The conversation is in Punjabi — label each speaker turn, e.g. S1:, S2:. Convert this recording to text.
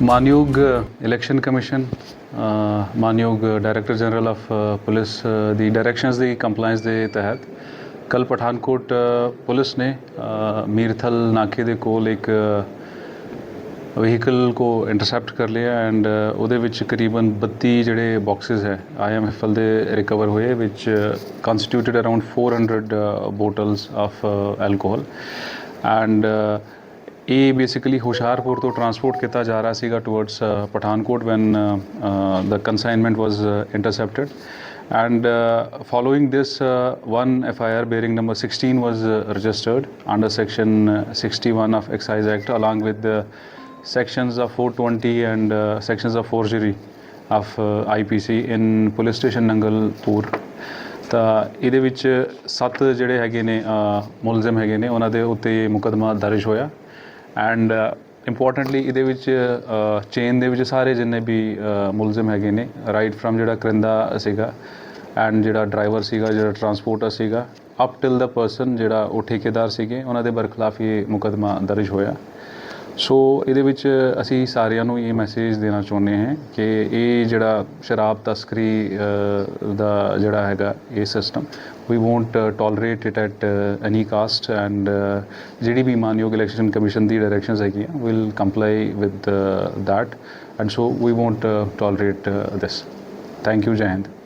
S1: ਮਾਨਯੋਗ ਇਲੈਕਸ਼ਨ ਕਮਿਸ਼ਨ ਮਾਨਯੋਗ ਡਾਇਰੈਕਟਰ ਜਨਰਲ ਆਫ ਪੁਲਿਸ ਦੀ ਡਾਇਰੈਕਸ਼ਨਸ ਦੀ ਕੰਪਲਾਈਂਸ ਦੇ ਤਹਿਤ ਕੱਲ ਪਠਾਨਕੋਟ ਪੁਲਿਸ ਨੇ ਮੀਰਥਲ ਨਾਕੇ ਦੇ ਕੋਲ ਇੱਕ ਵਹੀਕਲ ਕੋ ਇੰਟਰਸੈਪਟ ਕਰ ਲਿਆ ਐਂਡ ਉਹਦੇ ਵਿੱਚ ਕਰੀਬਨ 32 ਜਿਹੜੇ ਬਾਕਸਸ ਹੈ ਆਈਐਮਐਫਐਲ ਦੇ ਰਿਕਵਰ ਹੋਏ ਵਿੱਚ constituted around 400 bottles of alcohol and ਇਹ ਬੇਸਿਕਲੀ ਹੁਸ਼ਿਆਰਪੁਰ ਤੋਂ ਟਰਾਂਸਪੋਰਟ ਕੀਤਾ ਜਾ ਰਿਹਾ ਸੀਗਾ towards Pathankot when the consignment was intercepted and uh, following this uh, one FIR bearing number 16 was uh, registered under section uh, 61 of Excise Act along with the sections of 420 and uh, sections of forgery of uh, IPC in police station Nangalpur ਤਾਂ ਇਹਦੇ ਵਿੱਚ ਸੱਤ ਜਿਹੜੇ ਹੈਗੇ ਨੇ ਅ, ਮੁਲਜ਼ਮ ਹੈਗੇ ਨੇ ਉਹਨਾਂ ਦੇ ਉੱਤੇ ਮੁਕਦਮਾ ਦਰਜ ਹੋਇਆ ਐਂਡ ਇੰਪੋਰਟੈਂਟਲੀ uh, ਇਹਦੇ ਵਿੱਚ ਚੇਨ ਦੇ ਵਿੱਚ ਸਾਰੇ ਜਿੰਨੇ ਵੀ ਮੁਲਜ਼ਮ ਹੈਗੇ ਨੇ ਰਾਈਟ ਫਰਮ ਜਿਹੜਾ ਕਰਿੰਦਾ ਸੀਗਾ ਐਂਡ ਜਿਹੜਾ ਡਰਾਈਵਰ ਸੀਗਾ, ਜਿਹੜਾ ਟਰਾਂਸਪੋਰਟਰ ਸੀਗਾ ਅਪ ਟਿਲ ਦਾ ਪਰਸਨ ਜਿਹੜਾ ਉਹ ਠੇਕੇਦਾਰ ਸੀਗੇ, ਉਹਨਾਂ ਦੇ ਬਰਖਲਾਫ ਇਹ ਮੁਕਦਮਾ ਦਰਜ ਹੋਇਆ। ਸੋ ਇਹਦੇ ਵਿੱਚ ਅਸੀਂ ਸਾਰਿਆਂ ਨੂੰ ਇਹ ਮੈਸੇਜ ਦੇਣਾ ਚਾਹੁੰਦੇ ਹਾਂ ਕਿ ਇਹ ਜਿਹੜਾ ਸ਼ਰਾਬ ਤਸਕਰੀ ਦਾ ਜਿਹੜਾ ਹੈਗਾ ਇਹ system we won't tolerate it at any cost and ਜਿਹੜੀ ਵੀ ਮਾਨਯੋਗ ਇਲੈਕਸ਼ਨ ਕਮਿਸ਼ਨ ਦੀ ਡਾਇਰੈਕਸ਼ਨਸ ਹੈਗੀਆਂ will comply with that and so we won't tolerate this thank you ਜੈ ਹਿੰਦ